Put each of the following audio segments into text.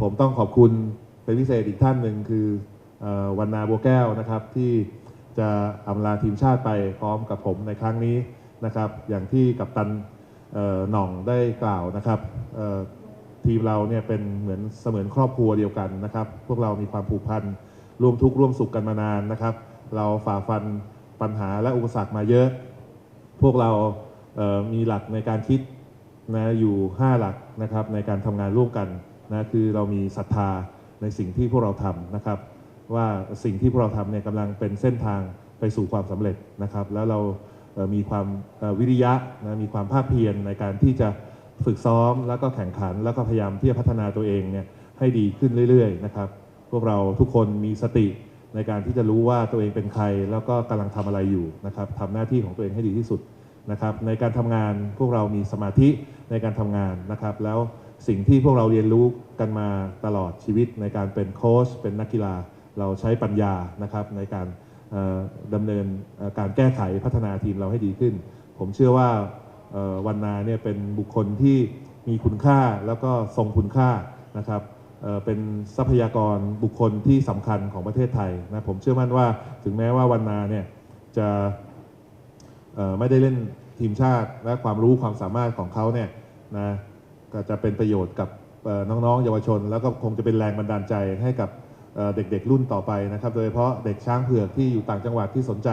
ผมต้องขอบคุณเป็นพิเศษอีกท่านหนึ่งคืออวันนาบัวแก้วนะครับที่จะอำลาทีมชาติไปพร้อมกับผมในครั้งนี้นะครับ อย่างที่กัปตันหน่องได้กล่าวนะครับทีมเราเนี่ยเป็นเหมือนเสมือนครอบครัวเดียวกันนะครับ พวกเรามีความผูกพันร่วมทุกข์ร่วมสุขกันมานานนะครับ เราฝ่าฟันปัญหาและอุปสรรคมาเยอะ พวกเรามีหลักในการคิดนะอยู่ 5 หลักนะครับในการทำงานร่วมกัน นะคือเรามีศรัทธาในสิ่งที่พวกเราทำนะครับ ว่าสิ่งที่พวกเราทำเนี่ยกำลังเป็นเส้นทางไปสู่ความสำเร็จนะครับ แล้วเรามีความวิริยะนะมีความภาคเพียรในการที่จะฝึกซ้อมแล้วก็แข่งขัน แล้วก็พยายามที่จะพัฒนาตัวเองเนี่ยให้ดีขึ้นเรื่อยๆนะครับ พวกเราทุกคนมีสติในการที่จะรู้ว่าตัวเองเป็นใคร แล้วก็กำลังทำอะไรอยู่นะครับทำหน้าที่ของตัวเองให้ดีที่สุดนะครับ ในการทำงานพวกเรามีสมาธิในการทำงานนะครับ แล้ว สิ่งที่พวกเราเรียนรู้กันมาตลอดชีวิตในการเป็นโค้ชเป็นนักกีฬา เราใช้ปัญญานะครับในการดำเนินการแก้ไขพัฒนาทีมเราให้ดีขึ้น ผมเชื่อว่าวันนาเนี่ยเป็นบุคคลที่มีคุณค่าแล้วก็ทรงคุณค่านะครับเป็นทรัพยากรบุคคลที่สำคัญของประเทศไทยนะผมเชื่อมั่นว่าถึงแม้ว่าวันนาเนี่ยจะไม่ได้เล่นทีมชาติและความรู้ความสามารถของเขาเนี่ยนะ จะเป็นประโยชน์กับเอ่อน้องๆ เยาวชน แล้วก็คงจะเป็นแรงบันดาลใจให้กับเด็กๆรุ่นต่อไปนะครับ โดยเฉพาะเด็กช้างเผือกที่อยู่ต่างจังหวัดที่สนใจ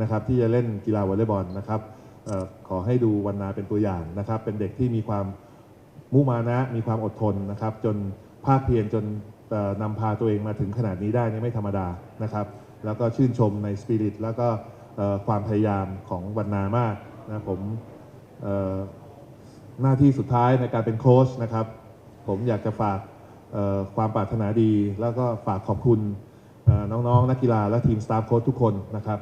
นะครับ ที่จะเล่นกีฬาวอลเลย์บอลนะครับออขอให้ดูวันนาเป็นตัวอย่างนะครับ เป็นเด็กที่มีความมุมานะ มีความอดทนนะครับ จนภาคเพียรจนนำพาตัวเองมาถึงขนาดนี้ได้นี่ไม่ธรรมดานะครับ แล้วก็ชื่นชมในสปิริตแล้วก็ความพยายามของวันนามากนะผมอ หน้าที่สุดท้ายในการเป็นโค้ชนะครับ ผมอยากจะฝากความปรารถนาดี แล้วก็ฝากขอบคุณน้องๆ นักกีฬาและทีมสตาฟโค้ชทุกคนนะครับ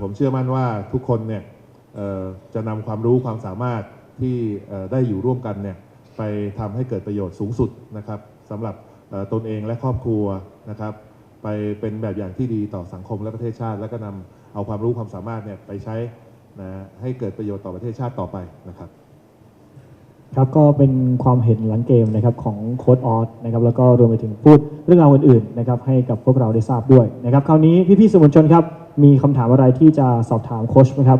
ผมเชื่อมั่นว่าทุกคนเนี่ยจะนำความรู้ความสามารถที่ได้อยู่ร่วมกันเนี่ยไปทำให้เกิดประโยชน์สูงสุดนะครับสำหรับตนเองและครอบครัวนะครับ ไปเป็นแบบอย่างที่ดีต่อสังคมและประเทศชาติ แล้วก็นำเอาความรู้ความสามารถเนี่ยไปใช้นะให้เกิดประโยชน์ต่อประเทศชาติต่อไปนะครับ ครับก็เป็นความเห็นหลังเกมนะครับของโค้ดออสนะครับแล้วก็รวมไปถึงพูดเรื่องราวอื่นๆนะครับให้กับพวกเราได้ทราบด้วยนะครับคราวนี้พี่ๆสื่อมวลชนครับมีคำถามอะไรที่จะสอบถามโค้ชไหมครับ